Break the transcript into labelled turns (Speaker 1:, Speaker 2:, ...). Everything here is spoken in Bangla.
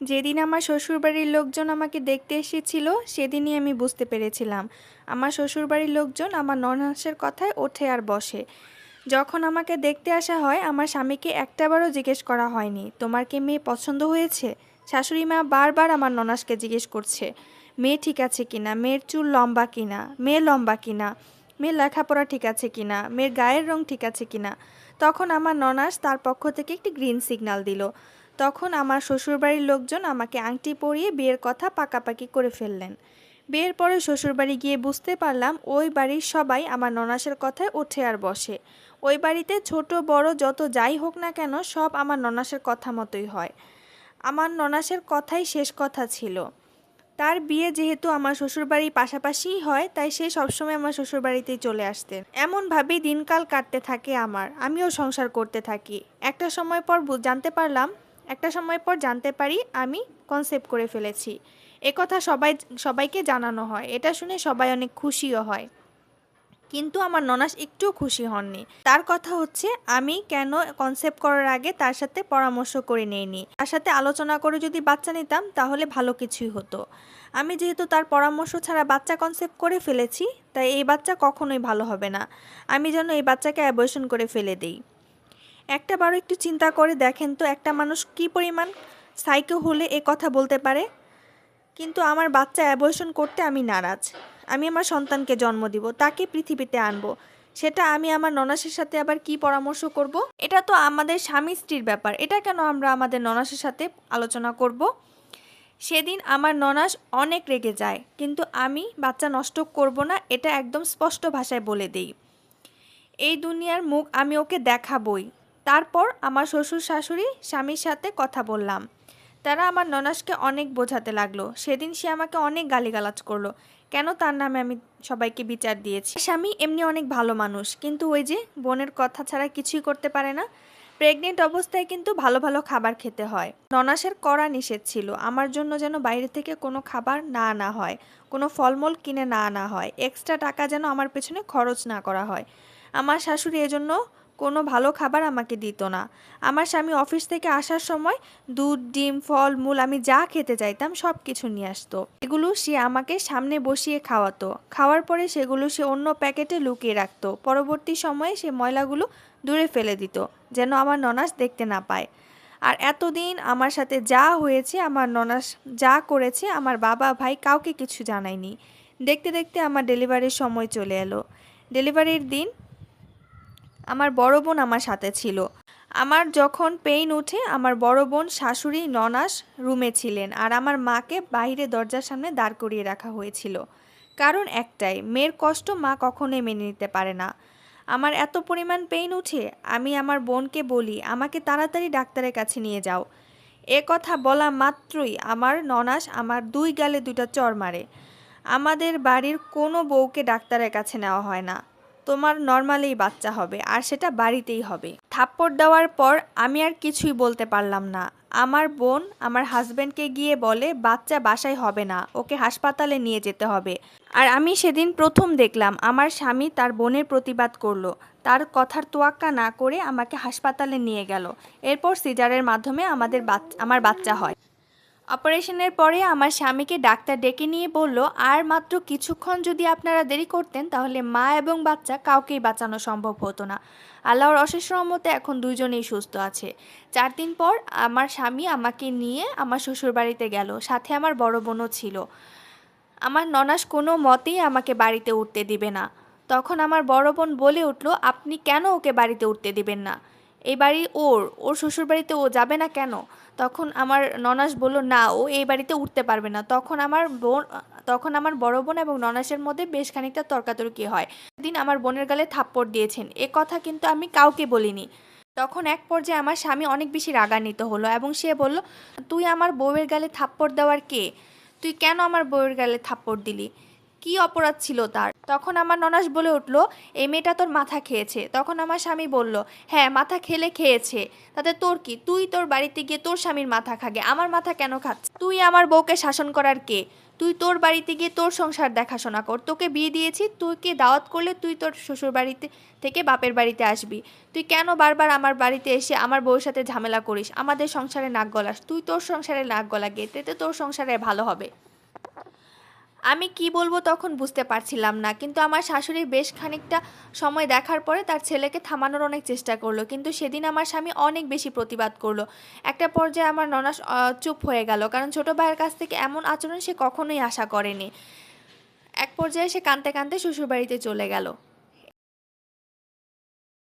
Speaker 1: যেদিন আমার শ্বশুরবাড়ির লোকজন আমাকে দেখতে এসেছিল, সেদিনই আমি বুঝতে পেরেছিলাম। আমার শ্বশুরবাড়ির লোকজন আমার ননাসের কথায় ওঠে আর বসে। যখন আমাকে দেখতে আসা হয়, আমার স্বামীকে একটাবারও জিজ্ঞেস করা হয়নি। তোমার কি মেয়ে পছন্দ হয়েছে? শাশুড়ি মা বারবার আমার ননাসকে জিজ্ঞেস করছে। মেয়ে ঠিক আছে কিনা মেয়ের চুল লম্বা কিনা মেয়ে লম্বা কিনা মেয়ের লেখাপড়া ঠিক আছে কিনা মেয়ের গায়ের রং ঠিক আছে কিনা তখন আমার ননাস তার পক্ষ থেকে একটি গ্রিন সিগন্যাল দিল। তখন আমার শ্বশুরবাড়ির লোকজন আমাকে আংটি পরিয়ে বিয়ের কথা পাকাপাকি করে ফেললেন। বিয়ের পরে শ্বশুরবাড়ি গিয়ে বুঝতে পারলাম ওই বাড়ির সবাই আমার ননাসের কথায় ওঠে আর বসে। ওই বাড়িতে ছোট, বড়, যত যাই হোক না কেন সব আমার ননাসের কথা মতোই হয়। আমার ননাসের কথাই শেষ কথা ছিল। তার বিয়ে যেহেতু আমার শ্বশুরবাড়ির পাশাপাশিই হয়, তাই সে সবসময় আমার শ্বশুরবাড়িতেই চলে আসতেন এমনভাবেই দিনকাল কাটতে থাকে আমার। আমিও সংসার করতে থাকি। একটা সময় পর জানতে পারলাম একটা সময় পর জানতে পারি আমি কনসেপ্ট করে ফেলেছি। একথা সবাই, সবাইকে জানানো হয়। এটা শুনে সবাই অনেক খুশিও হয়। কিন্তু আমার ননাস একটুও খুশি হননি। তার কথা হচ্ছে, আমি কেন কনসেপ্ট করার আগে তার সাথে পরামর্শ করে নেইনি। তার সাথে আলোচনা করে যদি বাচ্চা নিতাম, তাহলে ভালো কিছুই হতো। আমি যেহেতু তার পরামর্শ ছাড়া বাচ্চা কনসেপ্ট করে ফেলেছি, তাই এই বাচ্চা কখনোই ভালো হবে না। আমি যেন এই বাচ্চাকে অ্যাবর্শন করে ফেলে দিই। একটা বারো একটু চিন্তা করে দেখেন তো একটা মানুষ কি পরিমাণ সাইকো হলে এ কথা বলতে পারে? কিন্তু আমার বাচ্চা অ্যাবর্শন করতে আমি নারাজ। আমি আমার সন্তানকে জন্ম দিব, তাকে পৃথিবীতে আনব। সেটা আমি আমার ননাসের সাথে আবার কি পরামর্শ করব? এটা তো আমাদের স্বামী স্ত্রীর ব্যাপার। এটা কেন আমরা আমাদের ননাসের সাথে আলোচনা করব? সেদিন আমার ননাস অনেক রেগে যায়, কিন্তু আমি বাচ্চা নষ্ট করব না, এটা একদম স্পষ্ট ভাষায় বলে দেই। এই দুনিয়ার মুখ আমি ওকে দেখাবই। তারপর আমার শ্বশুর শাশুড়ি স্বামীর সাথে কথা বললাম। তারা আমার ননাসকে অনেক বোঝাতে লাগল। সেদিন সে আমাকে অনেক গালিগালাজ করল। কেন তার নামে আমি সবাইকে বিচার দিয়েছি? স্বামী এমনি অনেক ভালো মানুষ, কিন্তু ওই যে বোনের কথা ছাড়া কিছুই করতে পারে না। প্রেগনেন্ট অবস্থায় কিন্তু ভালো ভালো খাবার খেতে হয়। ননাসের কড়া নিষেধ ছিল। আমার জন্য যেন বাইরে থেকে কোনো খাবার না আনা হয়, কোনো ফলমূল কিনে না আনা হয়। এক্সট্রা টাকা যেন আমার পেছনে খরচ না করা হয়। আমার শাশুড়ি এজন্য কোনো ভালো খাবার আমাকে দিত না। আমার স্বামী অফিস থেকে আসার সময় দুধ, ডিম, ফল, মূল আমি যা খেতে চাইতাম সব কিছু নিয়ে আসতো। এগুলো সে আমাকে সামনে বসিয়ে খাওয়াতো। খাওয়ার পরে সেগুলো সে অন্য প্যাকেটে লুকিয়ে রাখতো। পরবর্তী সময়ে সে ময়লাগুলো দূরে ফেলে দিত, যেন আমার ননাস দেখতে না পায়। আর এতদিন আমার সাথে যা হয়েছে, আমার ননাস যা করেছে, আমার বাবা ভাই কাউকে কিছু জানায়নি। দেখতে দেখতে আমার ডেলিভারির সময় চলে এলো। ডেলিভারির দিন আমার বড় বোন আমার সাথে ছিল। আমার যখন পেইন উঠে, আমার বড় বোন, শাশুড়ি, ননাস রুমে ছিলেন আর আমার মাকে বাইরে দরজার সামনে দাঁড় করিয়ে রাখা হয়েছিল। কারণ একটাই, মেয়ের কষ্ট মা কখনোই মেনে নিতে পারে না। আমার এত পরিমাণ পেইন উঠে, আমি আমার বোনকে বলি, আমাকে তাড়াতাড়ি ডাক্তারের কাছে নিয়ে যাও। এ কথা বলা মাত্রই আমার ননাস আমার দুই গালে দুটা চর মারে। আমাদের বাড়ির কোনো বউকে ডাক্তারের কাছে নেওয়া হয় না। তোমার নর্মালেই বাচ্চা হবে, আর সেটা বাড়িতেই হবে। থাপ্পড় দেওয়ার পর আমি আর কিছুই বলতে পারলাম না। আমার বোন আমার হাজবেন্ডকে গিয়ে বলে, বাচ্চা বাসায় হবে না, ওকে হাসপাতালে নিয়ে যেতে হবে। আর আমি সেদিন প্রথম দেখলাম, আমার স্বামী তার বোনের প্রতিবাদ করল। তার কথার তোয়াক্কা না করে আমাকে হাসপাতালে নিয়ে গেল। এরপর সিজারের মাধ্যমে আমাদের আমার বাচ্চা হয়। অপারেশনের পরে আমার স্বামীকে ডাক্তার ডেকে নিয়ে বলল, আর মাত্র কিছুক্ষণ যদি আপনারা দেরি করতেন, তাহলে মা এবং বাচ্চা কাউকেই বাঁচানো সম্ভব হতো না। আল্লাহর অশেষ রহমতে এখন দুইজনেই সুস্থ আছে। চার দিন পর আমার স্বামী আমাকে নিয়ে আমার শ্বশুরবাড়িতে গেল, সাথে আমার বড় বোনও ছিল। আমার ননাস কোনো মতেই আমাকে বাড়িতে উঠতে দিবে না। তখন আমার বড় বোন বলে উঠল, আপনি কেন ওকে বাড়িতে উঠতে দিবেন না? এই বাড়ি ওর ওর শ্বশুর বাড়িতে ও যাবে না কেন? তখন আমার ননাস বলল, না, ও এই বাড়িতে উঠতে পারবে না। তখন আমার বোন, তখন আমার বড় বোন এবং ননাসের মধ্যে বেশ খানিকটা তর্কাতর্কি হয়। দিন আমার বোনের গালে থাপ্পড় দিয়েছেন। এ কথা কিন্তু আমি কাউকে বলিনি। তখন এক পর্যায়ে আমার স্বামী অনেক বেশি রাগান্বিত হলো এবং সে বলল, তুই আমার বউয়ের গালে থাপ্পড় দেওয়ার কে? তুই কেন আমার বউয়ের গালে থাপ্পড় দিলি? কি অপরাধ ছিল তার? তখন আমার ননাস বলে উঠল, এই মেয়েটা তোর মাথা খেয়েছে। তখন আমার স্বামী বলল হ্যাঁ মাথা খেলে খেয়েছে। তাতে তোর কি? তুই তোর বাড়িতে গিয়ে তোর স্বামীর মাথা খাগে। আমার মাথা কেন খাচ্ছে? তুই আমার বউকে শাসন করার কে? তুই তোর বাড়িতে গিয়ে তোর সংসার দেখাশোনা কর। তোকে বিয়ে দিয়েছি তুইকে দাওয়াত করলে তুই তোর শ্বশুর বাড়িতে থেকে বাপের বাড়িতে আসবি? তুই কেন বারবার আমার বাড়িতে এসে আমার বউর সাথে ঝামেলা করিস? আমাদের সংসারে নাক গলাস। তুই তোর সংসারে নাক গলা গে এতে তোর সংসারে ভালো হবে। আমি কি বলব তখন বুঝতে পারছিলাম না, কিন্তু আমার শাশুড়ি বেশ খানিকটা সময় দেখার পরে তার ছেলেকে থামানোর অনেক চেষ্টা করল, কিন্তু সেদিন আমার স্বামী অনেক বেশি প্রতিবাদ করল। একটা পর্যায়ে আমার ননাস চুপ হয়ে গেল, কারণ ছোট ভাইয়ের কাছ থেকে এমন আচরণ সে কখনোই আশা করেনি। এক পর্যায়ে সে কাঁদতে কাঁদতে শ্বশুরবাড়িতে চলে গেল।